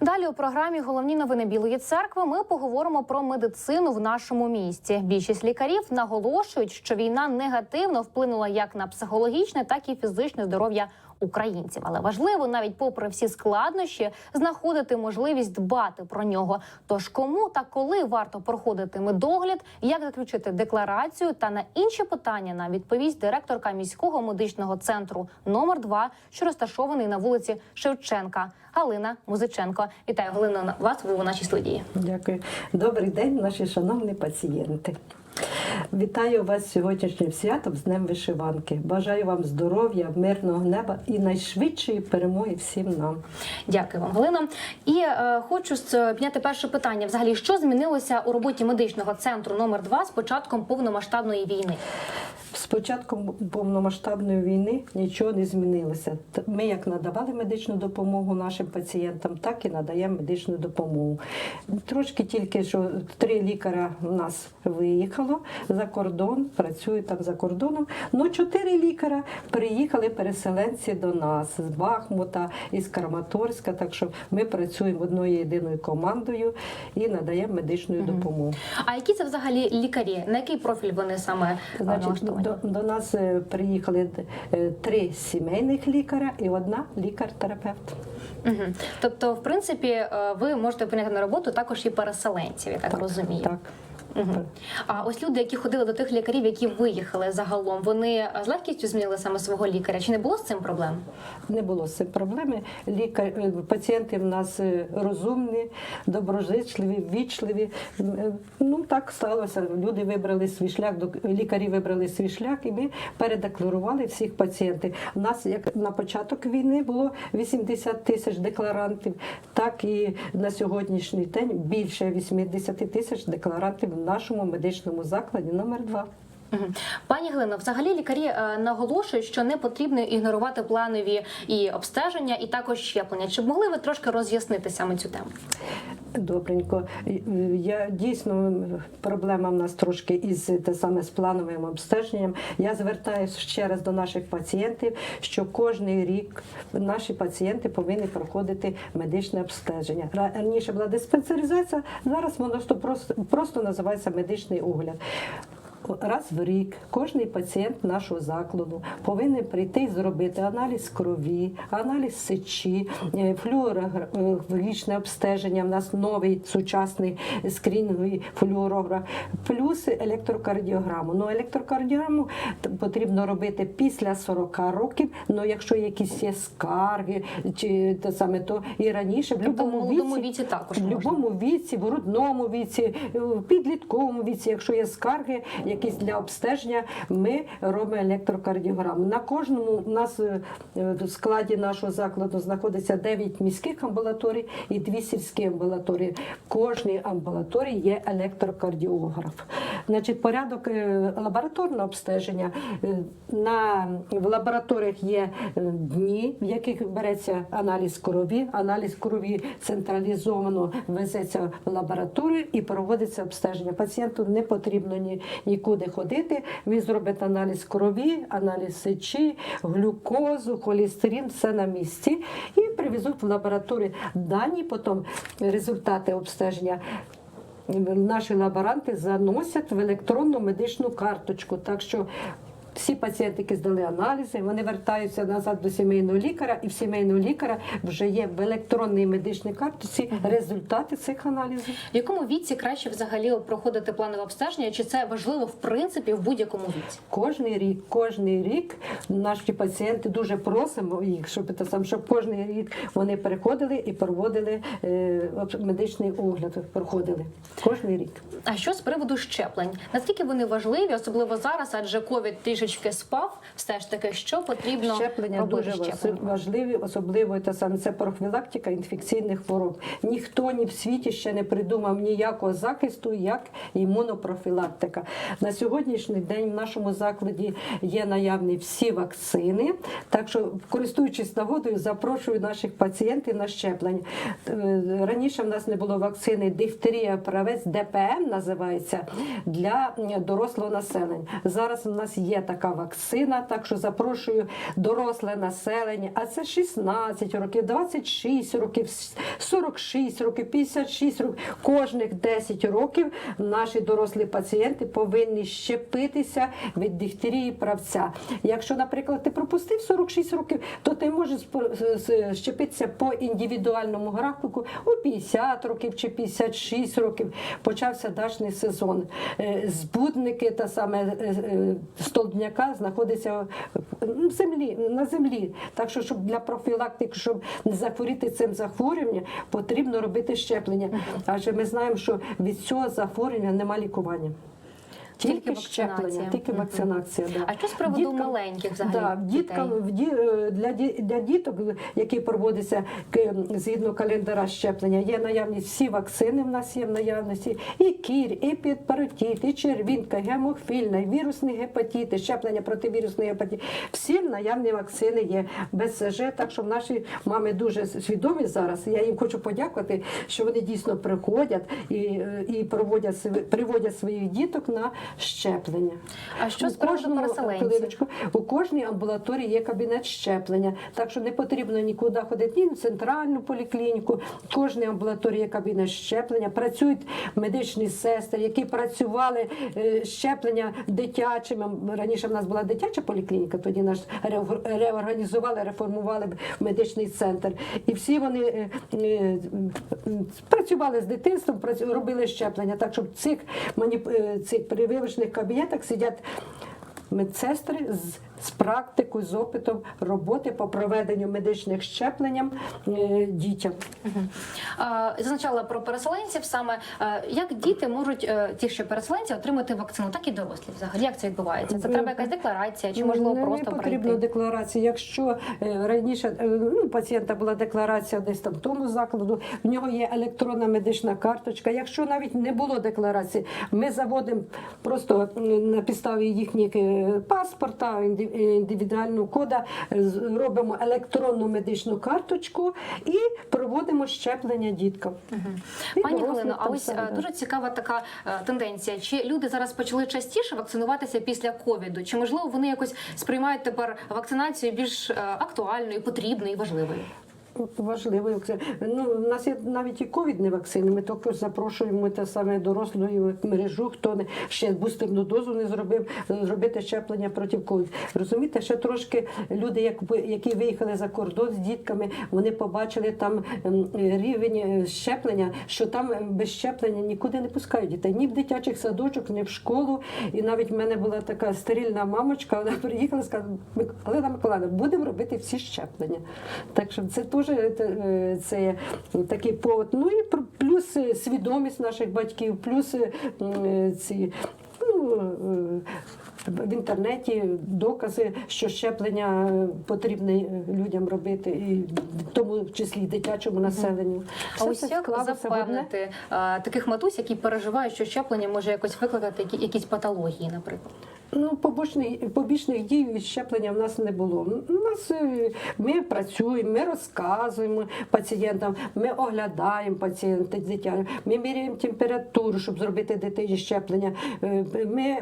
Далі у програмі Головні новини Білої церкви ми поговоримо про медицину в нашому місті. Більшість лікарів наголошують, що війна негативно вплинула як на психологічне, так і фізичне здоров'я українців. Але важливо, навіть попри всі складнощі, знаходити можливість дбати про нього. Тож кому та коли варто проходити медогляд, як заключити декларацію та на інші питання нам відповість директорка міського медичного центру номер 2 що розташований на вулиці Шевченка. Галина Музиченко. Вітаю Галина вас ви у нашій студії. Дякую. Добрий день, наші шановні пацієнти. Вітаю вас сьогоднішнім святом з Днем Вишиванки. Бажаю вам здоров'я, мирного неба і найшвидшої перемоги всім нам. Дякую вам, Галина. І е, хочу підняти перше питання. Взагалі, що змінилося у роботі медичного центру номер 2 з початком повномасштабної війни? З початком повномасштабної війни нічого не змінилося. Ми як надавали медичну допомогу нашим пацієнтам, так і надаємо медичну допомогу. Трошки тільки що три лікаря у нас виїхало за кордон, працюють там за кордоном. Ну чотири лікаря приїхали переселенці до нас з Бахмута, із Краматорська. Так що ми працюємо одною єдиною командою і надаємо медичну допомогу. А які це взагалі лікарі? На який профіль вони саме е, Значить, до, до нас е, приїхали е, три сімейних лікаря і одна лікар-терапевт. Угу. Тобто, в принципі, ви можете прийняти на роботу також і переселенців, я так, розумію. Так. Угу. А ось люди, які ходили до тих лікарів, які виїхали загалом, вони е, з легкістю змінили саме свого лікаря. Чи не було з цим проблем? Не було з цим проблеми. Лікар, е, пацієнти в нас е, розумні, доброзичливі, ввічливі. Ну так сталося. Люди вибрали свій шлях, док- лікарі вибрали свій шлях, і ми передекларували всіх пацієнтів. У нас як на початок війни було 80 тисяч декларантів, так і на сьогоднішній день більше 80 тисяч декларантів нашому медичному закладі номер 2 Мгм. Пані Галино, взагалі лікарі е, наголошують, що не потрібно ігнорувати планові і обстеження, і також щеплення. Чи б могли ви трошки роз'яснити саме цю тему? Добренько. Я дійсно проблема в нас трошки із те саме з плановим обстеженням. Я звертаюся ще раз до наших пацієнтів, що кожний рік наші пацієнти повинні проходити медичне обстеження. Раніше була диспансеризація, зараз воно просто, просто називається медичний огляд. Раз в рік кожний пацієнт нашого закладу повинен прийти і зробити аналіз крові, аналіз сечі, е, флюорографічне обстеження. У нас новий сучасний скринінговий флюорограф, плюс електрокардіограму. Ну, електрокардіограму потрібно робити після 40 років. Ну, якщо якісь є скарги, чи те саме, то і раніше в Тобто будь-якому віці, віці також в будь-якому віці, в грудному віці, в підлітковому віці, якщо є скарги, якісь для обстеження, ми робимо електрокардіограму. На кожному у нас е, в складі нашого закладу знаходиться 9 міських амбулаторій і 2 сільські амбулаторії. В кожній амбулаторії є електрокардіограф. Значить, порядок е, лабораторного обстеження е, на в лабораторіях є дні, в яких береться аналіз крові. Аналіз крові централізовано везеться в лабораторію і проводиться обстеження. Пацієнту не потрібно ні, нікуди ходити. Він зробить аналіз крові, аналіз сечі, глюкозу, холестерин, все на місці і привезуть в лабораторію. Дані потім результати обстеження наші лаборанти заносять в електронну медичну карточку. Так що всі пацієнти, які здали аналізи, вони вертаються назад до сімейного лікаря, і в сімейного лікаря вже є в електронній медичній карточці результати цих аналізів. В якому віці краще взагалі проходити планове обстеження? Чи це важливо в принципі в будь-якому віці? Кожний рік, кожний рік наші пацієнти дуже просимо їх, щоб те сам, щоб кожний рік вони приходили і проводили е, медичний огляд. Проходили кожний рік. А що з приводу щеплень? Наскільки вони важливі, особливо зараз, адже ковід трішечки спав, все ж таки, що потрібно Щеплення робити дуже щеплення? важливі, особливо те саме це профілактика інфекційних хвороб. Ніхто ні в світі ще не придумав ніякого захисту, як імунопрофілактика. На сьогоднішній день в нашому закладі є наявні всі вакцини. Так що, користуючись нагодою, запрошую наших пацієнтів на щеплення. Е, Раніше в нас не було вакцини дифтерія, правець, ДПМ називається для дорослого населення. Зараз у нас є така така вакцина. Так що запрошую доросле населення, а це 16 років, 26 років, 46 років, 56 років. Кожних 10 років наші дорослі пацієнти повинні щепитися від дифтерії правця. Якщо, наприклад, ти пропустив 46 років, то ти можеш щепитися по індивідуальному графіку у 50 років чи 56 років. Почався дачний сезон. Е, Збудники та саме е, столбняка знаходиться в землі, на землі. Так що, щоб для профілактики, щоб не захворіти цим захворюванням, потрібно робити щеплення. Адже ми знаємо, що від цього захворювання нема лікування. Тільки щеплення, тільки вакцинація. Да. А що з приводу маленьких взагалі Да, дітей? в ді- е, для, для діток, які проводяться згідно календаря щеплення, є наявність всі вакцини в нас є в наявності, і кір, і підпаротит, і червінка, гемофільна, і вірусні гепатити, щеплення проти вірусної гепатити. Всі наявні вакцини є без СЖ, так що наші мами дуже свідомі зараз. Я їм хочу подякувати, що вони дійсно приходять і, е, і проводять приводять своїх діток на щеплення. А що У з кожному, переселенців? у кожній амбулаторії є кабінет щеплення, так що не потрібно нікуди ходити ні в центральну поліклініку. В кожній амбулаторії є кабінет щеплення. Працюють медичні сестри, які працювали е, щеплення дитячими. Раніше в нас була дитяча поліклініка, тоді наш реорганізували, реформували медичний центр. І всі вони е, е, працювали з дитинством, робили щеплення. Так що цих маніп... цих прививочних кабінетах сидять медсестри з, з практикою, з опитом роботи по проведенню медичних щеплень е, дітям. Зазначала про переселенців саме е, як діти можуть е, ті, що переселенці, отримати вакцину, так і дорослі. Взагалі, як це відбувається? Це треба якась декларація, чи можливо не, просто не потрібно прийти? декларації. Якщо раніше ну, у пацієнта була декларація десь там в тому закладу, в нього є електронна медична карточка. Якщо навіть не було декларації, ми заводимо просто на підставі їхніх паспорта, інди- е, індивідуального кода, е, робимо електронну медичну карточку і проводимо щеплення діткам. Угу. Пані Галино, а ось саме, е, дуже цікава така е, тенденція. Чи люди зараз почали частіше вакцинуватися після ковіду? Чи можливо вони якось сприймають тепер вакцинацію більш актуальною, потрібною і важливою? Важливо. Ну, у нас є навіть і ковідні вакцини. Ми також запрошуємо те саме дорослу мережу, хто ще бустерну дозу не зробив, зробити щеплення проти ковід. Розумієте, ще трошки люди, які виїхали за кордон з дітками, вони побачили там рівень е, щеплення, що там без щеплення нікуди не пускають дітей, ні в дитячих садочок, ні в школу. І навіть в мене була така стерильна мамочка, вона приїхала і сказала, «Мик- Галина Миколаївна, будемо робити всі щеплення. Так що це теж е, це такий повод. Ну і плюс е, свідомість наших батьків, плюс е, ці. Ну, в інтернеті докази, що щеплення е, потрібно е, людям робити, і в тому числі дитячому населенню. А ось як запевнити таких матусь, які переживають, що щеплення може якось викликати якісь патології, наприклад? Ну, побічних, побічних дій від щеплення в нас не було. У нас е, ми працюємо, ми розказуємо пацієнтам, ми оглядаємо пацієнта дитя, ми міряємо температуру, щоб зробити дитині щеплення. Е, Ми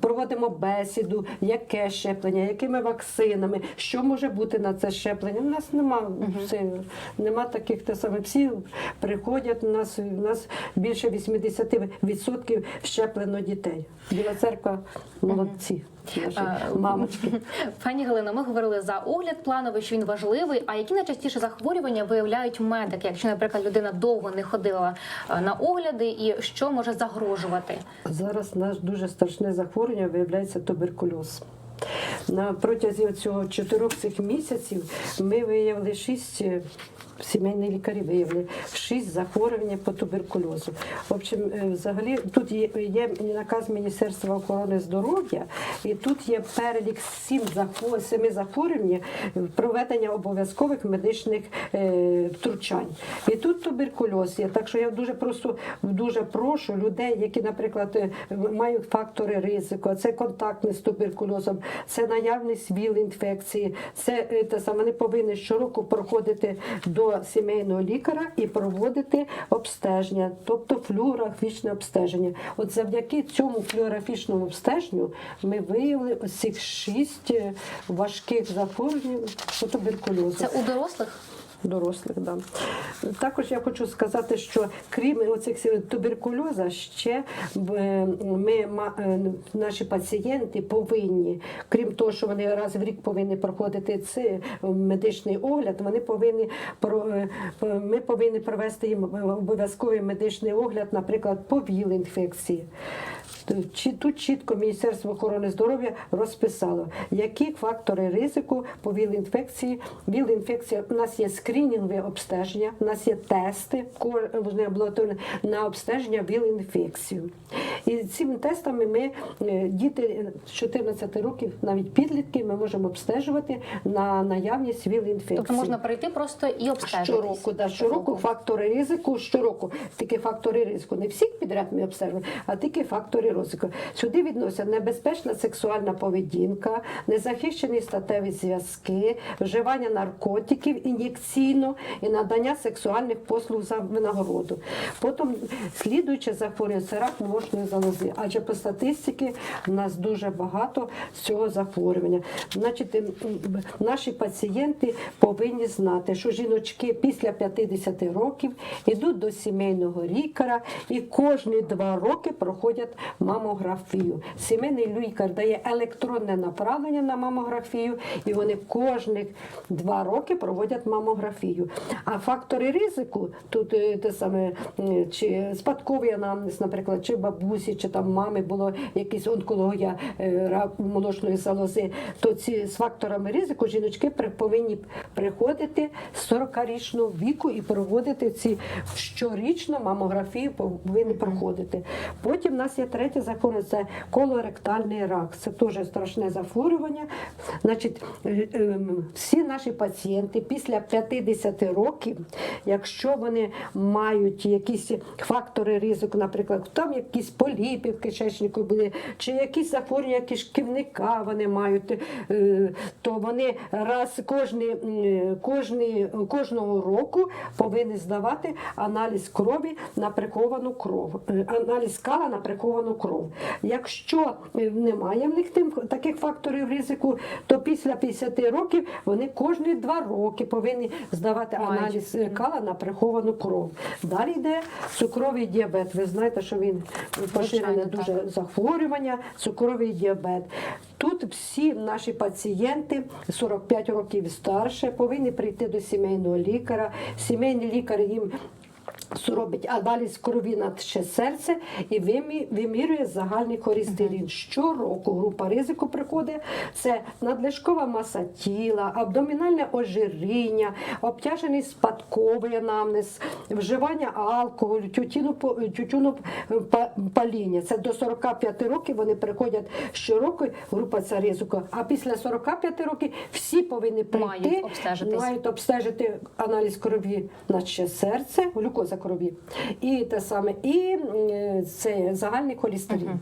проводимо бесіду, яке щеплення, якими вакцинами, що може бути на це щеплення. У нас нема все, нема таких те саме. Всі приходять. У нас у нас більше 80% щеплено дітей. Біла церква молодці, наші мамочки. Пані Галино, ми говорили за огляд плановий, що він важливий. А які найчастіше захворювання виявляють медики, якщо, наприклад, людина довго не ходила е, на огляди, і що може загрожувати? Зараз наш дуже страшне захворювання виявляється туберкульоз. На протязі цього чотирьох цих місяців ми виявили шість. е, Сімейні лікарі виявили шість захворювань по туберкульозу. В общем, е, взагалі тут є, наказ Міністерства охорони здоров'я, і тут є перелік сім семи захворювань проведення обов'язкових медичних е, втручань. І тут туберкульоз є. Так що я дуже просто дуже прошу людей, які, наприклад, е, мають фактори ризику, це контактні з туберкульозом, це наявність ВІЛ-інфекції. Це е, те саме, вони повинні щороку проходити до сімейного лікаря і проводити обстеження, тобто флюорографічне обстеження. От завдяки цьому флюорографічному обстеженню ми виявили ось цих шість е, важких захворювань по туберкульозу. Це у дорослих? Дорослих, да. Також я хочу сказати, що крім оцих туберкульоза, ще е, ми, е, наші пацієнти повинні, крім того, що вони раз в рік повинні проходити цей медичний огляд, вони повинні е, ми повинні провести їм обов'язковий медичний огляд, наприклад, по ВІЛ-інфекції. Чи- Тут чітко Міністерство охорони здоров'я розписало, які фактори ризику по ВІЛ-інфекції. ВІЛ-інфекція у нас є скринінгове обстеження, у нас є тести кожне амбулаторне на обстеження ВІЛ-інфекцію. І цими тестами ми е, діти з 14 років, навіть підлітки, ми можемо обстежувати на наявність ВІЛ-інфекції. Тобто можна прийти просто і обстежитись. Щороку, да, щороку фактори ризику, щороку тільки фактори ризику. Не всіх підряд ми обстежуємо, а тільки фактори ризику. Сюди відносять небезпечна сексуальна поведінка, незахищені статеві зв'язки, вживання наркотиків ін'єкційно і надання сексуальних послуг за винагороду. Потім слідуюче захворювання це рак молочної залози. Адже по статистиці в нас дуже багато цього захворювання. Значить, м, м, наші пацієнти повинні знати, що жіночки після 50 років йдуть до сімейного лікаря і кожні два роки проходять мамографію. Сімейний лікар дає електронне направлення на мамографію, і вони кожних два роки проводять мамографію. А фактори ризику тут е, те саме чи спадковий анамнез, наприклад, чи бабусі, чи там мами було якісь онкологія е, рак молочної залози, то ці з факторами ризику жіночки повинні приходити з 40-річного віку і проводити ці щорічно мамографію повинні проходити. Потім в нас є третє захворювання, це колоректальний рак. Це теж страшне захворювання. Значить, е, ем, всі наші пацієнти після 50 років, якщо вони мають якісь фактори ризику, наприклад, там якісь поліпи в кишечнику були, чи якісь захворювання кишківника вони мають, е, то вони раз кожні, м, кожні, кожного року повинні здавати аналіз крові на приховану кров, е, аналіз кала на приховану кров. Якщо е, немає в них тим таких факторів ризику, то після 50 років вони кожні два роки повинні здавати аналіз е, кала на приховану кров. Далі йде цукровий діабет. Ви знаєте, що він поширене дуже так. захворювання, цукровий діабет. Тут всі наші пацієнти 45 років старше повинні прийти до сімейного лікаря. Сімейний лікар їм робить аналіз крові на ще серце і вимірює загальний холестерин. Щороку група ризику приходить. Це надлишкова маса тіла, абдомінальне ожиріння, обтяжений спадковий анамнез, вживання алкоголю, тютюну, паління. Це до 45 років вони приходять щороку, група ця ризику. А після 45 років всі повинні прийти, Мають мають обстежити аналіз крові на ще серце, глюкоза крові, і те саме, і це загальний холестерин.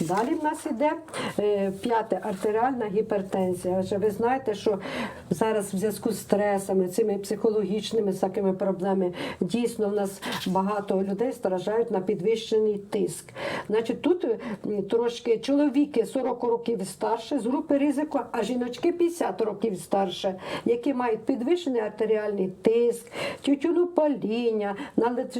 Далі в нас іде е, п'яте артеріальна гіпертензія. Адже ви знаєте, що зараз в зв'язку з стресами, цими психологічними такими проблемами, дійсно в нас багато людей страждають на підвищений тиск. Значить, тут е, трошки чоловіки 40 років і старше з групи ризику, а жіночки 50 років і старше, які мають підвищений артеріальний тиск, тютюнопаління,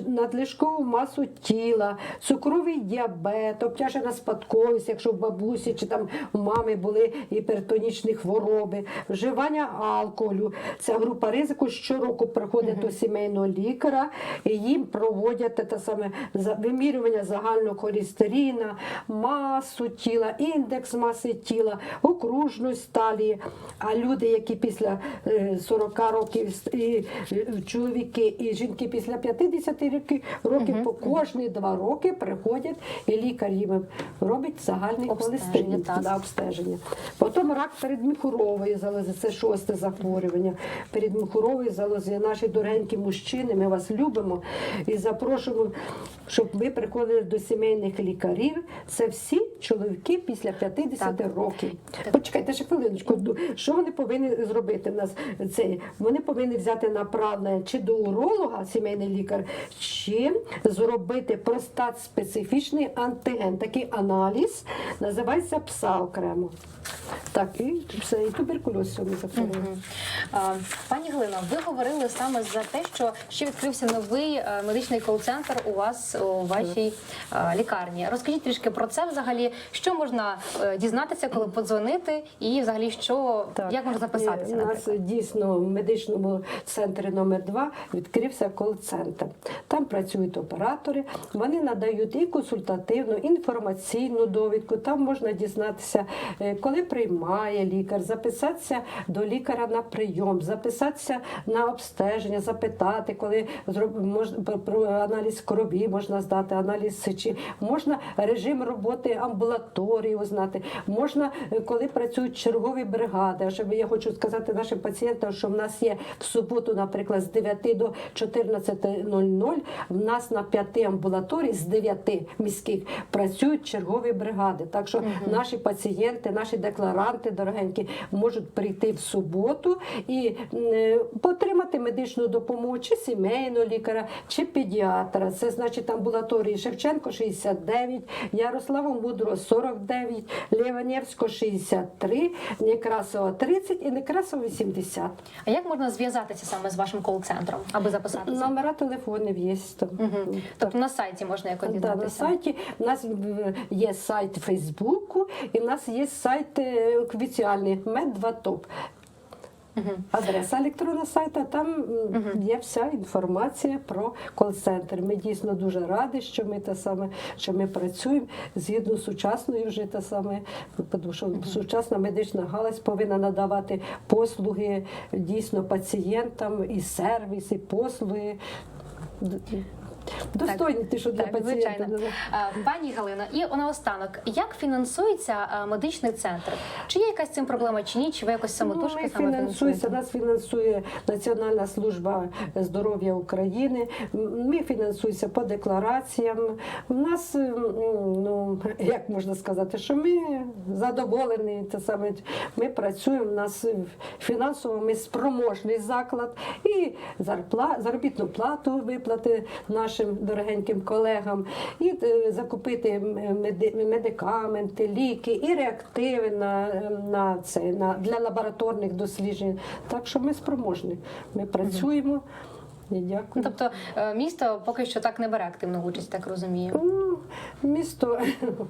надлишкову масу тіла, цукровий діабет, обтяжена спадковість, якщо в бабусі чи там у мами були гіпертонічні хвороби, вживання алкоголю. Ця група ризику щороку приходить до сімейного лікаря і їм проводять те саме вимірювання загального холестерина, масу тіла, індекс маси тіла, окружність талії. А люди, які після е, 40 років і е, чоловіки і жінки після 50 60 років, років по кожні два роки приходять і лікар їм робить загальний холестерин на обстеження. Потім рак передміхурової залози, це шосте захворювання. Передміхурової залози. Наші дорогенькі мужчини, ми вас любимо і запрошуємо, щоб ви приходили до сімейних лікарів. Це всі чоловіки після 50 Так. років. Почекайте ще хвилиночку. Що вони повинні зробити? в Нас це вони повинні взяти направлення чи до уролога, сімейний лікар, чи зробити простат специфічний антиген. Такий аналіз називається ПСА окремо. Так, і все, і туберкульоз сьогодні захворювання. А, Пані Галино, ви говорили саме за те, що ще відкрився новий е, медичний кол-центр у вас у вашій е, лікарні. Розкажіть трішки про це взагалі, що можна е, дізнатися, коли подзвонити, і взагалі що як можна записатися У на нас дійсно в медичному центрі номер 2 відкрився кол-центр. Там працюють оператори, вони надають і консультативну, інформаційну довідку. Там можна дізнатися, е, коли приймає лікар, записатися до лікаря на прийом, записатися на обстеження, запитати, коли зроб- про- про аналіз крові можна здати, аналіз сечі, можна режим роботи амбулаторії узнати, можна, е, коли працюють чергові бригади. Щоб я хочу сказати нашим пацієнтам, що в нас є в суботу, наприклад, з 9 до 14.00, в нас на п'яти амбулаторій з 9 міських працюють чергові бригади. Так що наші пацієнти, наші декларанти дорогенькі можуть прийти в суботу і е, отримати медичну допомогу чи сімейного лікаря, чи педіатра. Це значить амбулаторії Шевченко 69, Ярослава Мудрого 49, Лєванєвського 63, Некрасова 30 і Некрасова 80. А як можна зв'язатися саме з вашим кол-центром, аби записатися? Номера телефонів є там. Мгм. Тобто на сайті можна якось Да, на сайті у нас є сайт Фейсбуку, і в нас є сайт е, офіціальний Мед2ТОП. Адреса електронного сайту, там є вся інформація про кол-центр. Ми дійсно дуже раді, що ми те саме, що ми працюємо згідно з сучасною вже те саме, тому що сучасна медична галузь повинна надавати послуги дійсно пацієнтам і сервіс, і послуги. Достойні що для Так, пацієнта. звичайно. Е, Пані Галино, і наостанок, як фінансується е, медичний центр? Чи є якась цим проблема, чи ні? Чи ви якось самотужки Ну, саме фінансується, нас фінансує Національна служба здоров'я України. Ми фінансуємося по деклараціям. У нас, ну як можна сказати, що ми задоволені. Те саме ми працюємо. У нас фінансово ми спроможний заклад і зарпла, заробітну плату виплати нашим дорогеньким колегам, і е, закупити меди- медикаменти, ліки і реактиви на, на це на для лабораторних досліджень. Так що ми спроможні. Ми працюємо. Дякую. Тобто е, місто поки що так не бере активну участь, так розумію. Ну, Місто,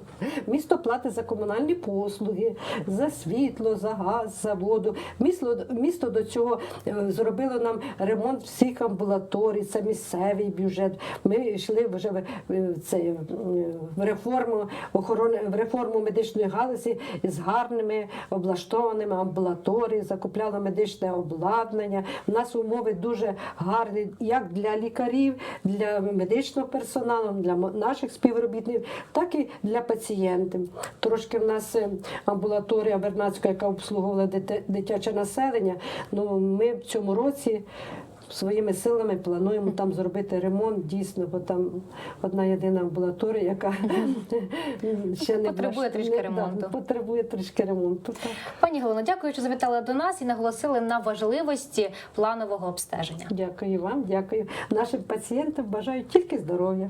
місто платить за комунальні послуги, за світло, за газ, за воду. Місто, місто до цього е, зробило нам ремонт всіх амбулаторій, це місцевий бюджет. Ми йшли вже в, в це, е, в реформу охорони, в реформу медичної галузі з гарними облаштованими амбулаторіями, закупляли медичне обладнання. У нас умови дуже гарні як для лікарів, для медичного персоналу, для наших співробітників, так і для пацієнтів. Трошки в нас е, амбулаторія Бернацька, яка обслуговувала дитяче населення. Ну ми в цьому році. Своїми силами плануємо там зробити ремонт дійсно, бо там одна єдина амбулаторія, яка ще не Потребує трішки ремонту. потребує трішки ремонту. Пані Галино, дякую, що завітали до нас і наголосили на важливості планового обстеження. Дякую вам, дякую. Нашим пацієнтам бажаю тільки здоров'я.